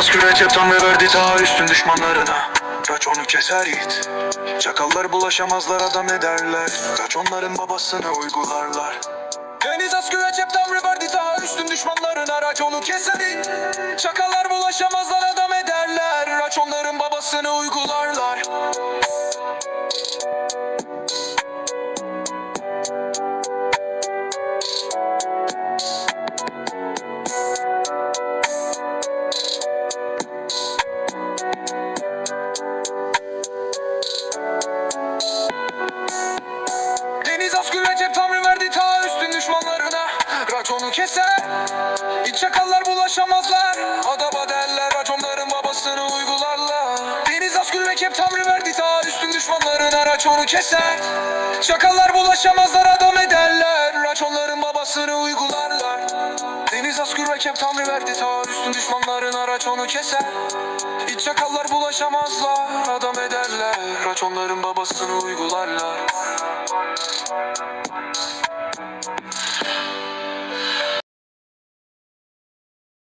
az kürek yaptan ve verdi ta üstün düşmanlarına Raconu keser yiğit. Çakallar bulaşamazlar adam ederler Raconların babasını uygularlar? Deniz az kürek yaptan ve verdi ta üstün düşmanlarına Raconu keser yiğit? Çakallar bulaşamazlar adam ederler Raconların babasını uygularlar Raconu keser İç çakallar bulaşamazlar. Adaba derler raconların babasını uygularlar. Deniz Askül Recep Tanrı verdi ta üstün düşmanlarına Raconu keser. Çakallar bulaşamazlar adam ederler. Raconların babasını uygularlar. Deniz Askül Recep Tanrı verdi ta üstün düşmanlarına Raconu keser. İç çakallar bulaşamazlar adam ederler. Raconların babasını uygularlar